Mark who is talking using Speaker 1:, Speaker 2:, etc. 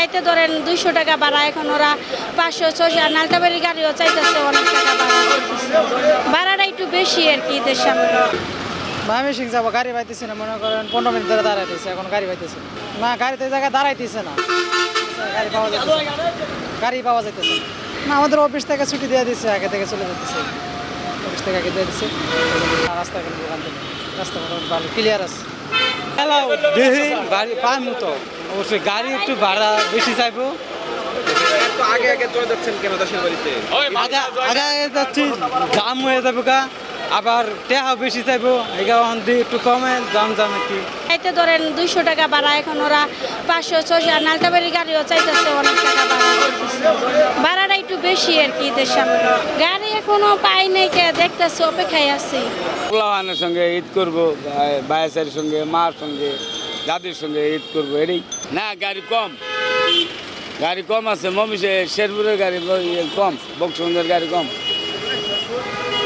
Speaker 1: চাইতে ধরেন দুইশো টাকা ভাড়া, এখন ওরা পাঁচশো ছশো আর নালতাবাড়ির গাড়িও চাইতেছে অনেক টাকা করতেছে। ভাড়াটা একটু বেশি আর কি ঈদের সামনে।
Speaker 2: আমি যাব, গাড়ি পাইতেছি না, মনে করেন পনেরো মিনিট ধরে দাঁড়াইতেছে এখন গাড়ি পাইতেছে না। গাড়িতে জায়গায় দাঁড়াইতেছে না। গাড়ি পাওয়া যাইতেছে গাড়ি পাওয়া যাইতেছে না। আমাদের অফিস থেকে ছুটি দিয়ে দিচ্ছে আগে থেকে চলে যেতেছে। অফিস থেকে আগে দিয়ে দিচ্ছে রাস্তা দোকান ভালো ক্লিয়ার আছে।
Speaker 3: দেখি গাড়ি পাই মতো। অবশ্যই গাড়ি একটু ভাড়া বেশি চাইব।
Speaker 4: আগে আগে চলে যাচ্ছেন কেন দেশের বাড়িতে?
Speaker 3: আগে আগে যাচ্ছি জাম হয়ে যাব গা। আবার টেহা বেশি চাইব। দিয়ে একটু কমে জাম জাম একটু।
Speaker 1: চাইতে ধরেন দুইশো টাকা ভাড়া এখন ওরা পাঁচশো ছশো আর নালতাবাড়ির গাড়িও চাইতেছে অনেক টাকা ভাড়া। করতেছে। ভাড়াটা একটু বেশি আর কি সামনে। গাড়ি এখনও পাই নাই কে, দেখতেছি, অপেক্ষায় আছি।
Speaker 5: পোলাহানের সঙ্গে ঈদ করব বায়াসের সঙ্গে, মার সঙ্গে দাদির সঙ্গে ঈদ করব এটাই না, গাড়ি কম। গাড়ি কম আছে মমিষে শেরপুরের গাড়ি ইয়ে কম বক্সবন্ধের গাড়ি কম।